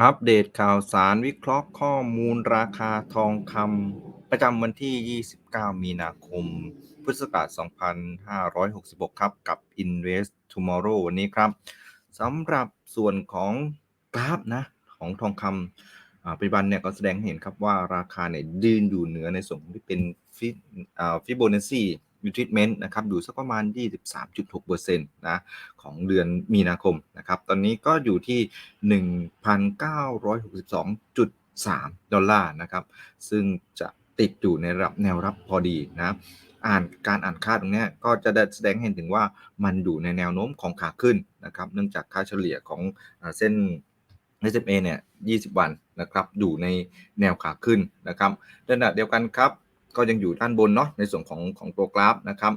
อัปเดตข่าวสารวิเคราะห์ข้อมูลราคาทองคำประจำวันที่ 29 มีนาคม พุทธศักราช 2566 ครับ กับ Invest Tomorrow วันนี้ครับสำหรับส่วนของกราฟนะของทองคำปัจจุบันเนี่ยก็แสดงให้เห็นครับว่าราคาเนี่ยยืนอยู่เหนือในส่วนที่เป็นฟิโบนัชชี ยูทิทเมนต์นะครับอยู่สักประมาณ 23.6%นะของเดือนมีนาคมนะครับตอนนี้ก็อยู่ที่ 1,962.3 ดอลลาร์นะครับซึ่งจะติดอยู่ในระดับแนวรับพอดีนะอ่านการอ่านค่าตรงนี้ก็จะแสดงเห็นถึงว่ามันอยู่ในแนวโน้มของขาขึ้นนะครับเนื่องจากค่าเฉลี่ยของเส้น SMA เนี่ย 20 วันนะครับอยู่ในแนวขาขึ้นนะครับขณะเดียวกันครับ ก็ยังอยู่ด้านบนเนาะในส่วนของของตัวกราฟนะครับ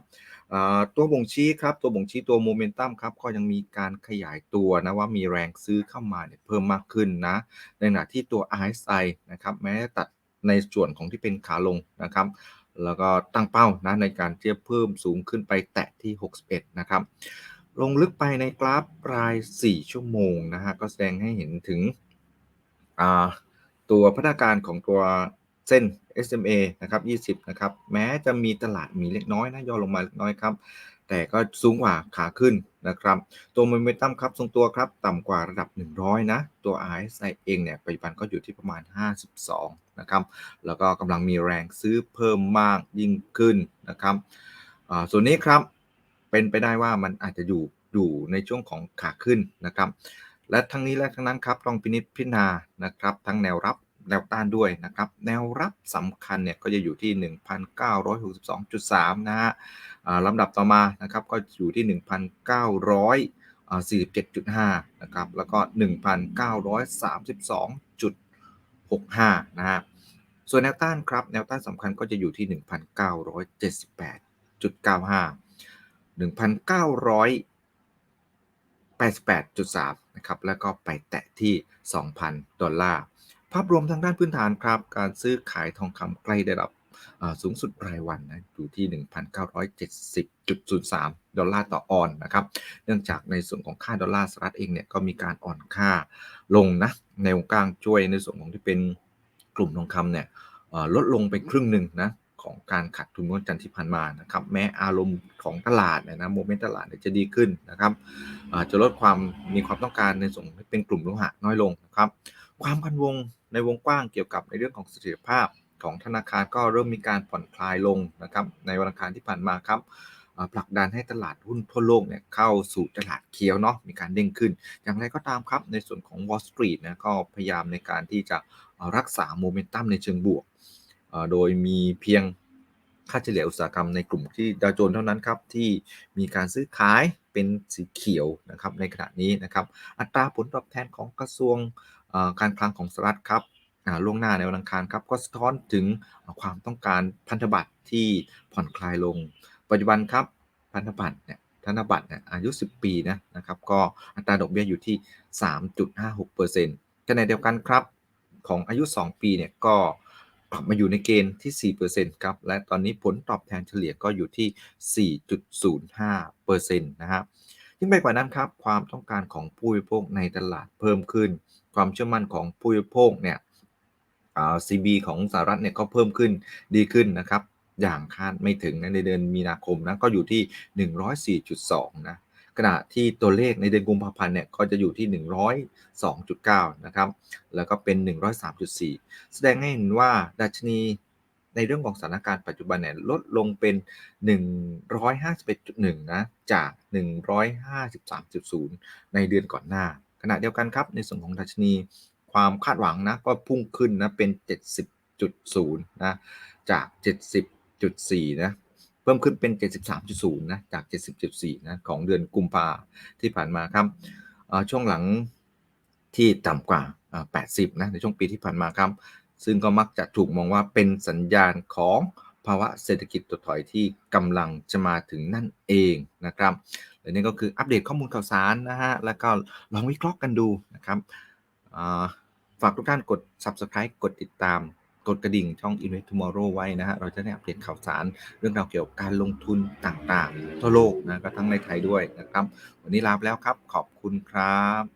ตัวบ่งชี้ครับตัวบ่งชี้ตัวโมเมนตัมครับก็ยังมีการขยายตัวนะว่ามีแรงซื้อเข้ามาเนี่ยเพิ่มมากขึ้นนะในขณะที่ตัว RSI นะครับแม้ตัดในส่วนของที่เป็นขาลงนะครับแล้วก็ตั้งเป้านะในการเทียบเพิ่มสูงขึ้นไปแตะที่ 61 นะครับ ลงลึกไปในกราฟราย 4 ชั่วโมงนะฮะก็แสดงให้เห็นถึงตัวพัฒนาการของตัว เส้น SMA นะครับ 20 นะครับ แม้จะมีตลาดมีเล็กน้อยนะย่อลงมาเล็กน้อยครับ แต่ก็สูงกว่าขาขึ้นนะครับ ตัวโมเมนตัมครับทรงตัวครับ ต่ำกว่าระดับ 100 นะ ตัว RSI เองเนี่ยปัจจุบันก็อยู่ที่ประมาณ 52 นะครับ แล้วก็กำลังมีแรงซื้อเพิ่มมากยิ่งขึ้นนะครับส่วนนี้ครับเป็นไปได้ว่ามันอาจจะอยู่อยู่ในช่วงของขาขึ้นนะครับและทั้งนี้และทั้งนั้นครับต้องพินิจพิจารณานะครับ ทั้งแนวรับ แนวต้านด้วยนะครับ แนวรับสำคัญเนี่ยก็จะอยู่ที่ 1,962.3 นะฮะลำดับต่อมานะครับก็อยู่ที่ 1,947.5 นะครับ แล้วก็ 1,932.65 นะฮะส่วนแนวต้านครับ แนวต้านสำคัญก็จะอยู่ที่ 1,978.95 1,988.3 นะครับ แล้วก็ไปแตะที่ 2,000 ดอลลาร์ ภาพรวมทางด้านพื้นฐานครับ การซื้อขายทองคำใกล้ได้รับสูงสุดรายวันนะอยู่ที่ 1,970.03 ดอลลาร์ต่อออนนะครับ เนื่องจากในส่วนของค่าดอลลาร์สหรัฐเองเนี่ยก็มีการอ่อนค่าลงนะ ในวงกลางช่วยในส่วนของที่เป็นกลุ่มทองคำเนี่ยลดลงไปครึ่งหนึ่งนะของการขาดทุนวันจันทร์ที่ผ่านมานะครับ แม้อารมณ์ของตลาดเนี่ยนะโมเมนต์ตลาดจะดีขึ้นนะครับจะลดความมีความต้องการในส่วนที่เป็นกลุ่มโลหะน้อยลงนะครับ ความกังวลในวงกว้างเกี่ยวกับในเรื่องของเสถียรภาพของธนาคารก็เริ่มมีการผ่อนคลายลงนะครับในวันอังคารที่ผ่านมาครับผลักดันให้ตลาดหุ้นทั่วโลกเนี่ยเข้าสู่ตลาดเคียวเนาะมีการเด้งขึ้น อย่างไรก็ตามครับ ในส่วนของ Wall Street นะก็พยายามในการที่จะรักษาโมเมนตัมในเชิงบวก โดยมีเพียงค่าเฉลี่ยอุตสาหกรรมในกลุ่มที่ดาวโจนส์เท่านั้นครับ ที่มีการซื้อขายเป็นสีเขียวนะครับในขณะนี้นะครับ อัตราผลตอบแทนของกระทรวง การคลังของสหรัฐครับล่วงหน้าในวันอังคารครับก็สะท้อนถึงความต้องการพันธบัตรที่ผ่อนคลายลง ปัจจุบันครับพันธบัตรเนี่ยธนบัตรเนี่ยอายุ 10 ปีนะนะครับก็อัตราดอกเบี้ยอยู่ที่ 3.56%ขณะเดียวกันครับของอายุ 2 ปีเนี่ยก็ปรับมาอยู่ในเกณฑ์ที่ 4%ครับและตอนนี้ผลตอบแทนเฉลี่ยก็อยู่ที่ 4.05%นะฮะ ยิ่งไปกว่านั้นครับ ความต้องการของผู้บริโภคในตลาดเพิ่มขึ้น ความเชื่อมั่นของผู้บริโภคเนี่ยซีบีของสหรัฐเนี่ยก็เพิ่มขึ้นดีขึ้นนะครับ อย่างคาดไม่ถึงในเดือนมีนาคมนะก็อยู่ที่ 104.2 นะขณะที่ตัวเลขในเดือนกุมภาพันธ์เนี่ยก็จะอยู่ที่ 102.9 นะครับ แล้วก็เป็น 103.4 แสดงให้เห็นว่าดัชนี ในเรื่องของสถานการณ์ปัจจุบันเนี่ยลดลงเป็น 151.1 นะ จาก 153.0 ในเดือนก่อนหน้า ขณะเดียวกันครับ ในส่วนของดัชนีความคาดหวังนะก็พุ่งขึ้นนะเป็น 70.0 นะ จาก 70.4 นะเพิ่มขึ้นเป็น 73.0 นะ จาก 70.4 นะ ของเดือนกุมภาที่ผ่านมาครับ ช่วงหลังที่ต่ำกว่า 80 นะ ในช่วงปีที่ผ่านมาครับ ซึ่งก็มักจะถูกมองว่าเป็นสัญญาณของภาวะเศรษฐกิจถดถอยที่กำลังจะมาถึงนั่นเองนะครับและนี่ก็คืออัปเดตข้อมูลข่าวสารนะฮะ แล้วก็ลองวิเคราะห์กันดูนะครับฝากทุกท่านกด subscribe กดติดตาม กดกระดิ่งช่อง Invest Tomorrow ไว้นะฮะ เราจะได้อัปเดตข่าวสาร เรื่องราวเกี่ยวกับการลงทุนต่างๆ ทั่วโลกนะ ก็ทั้งในไทยด้วยนะครับ วันนี้ลาไปแล้วครับ ขอบคุณครับ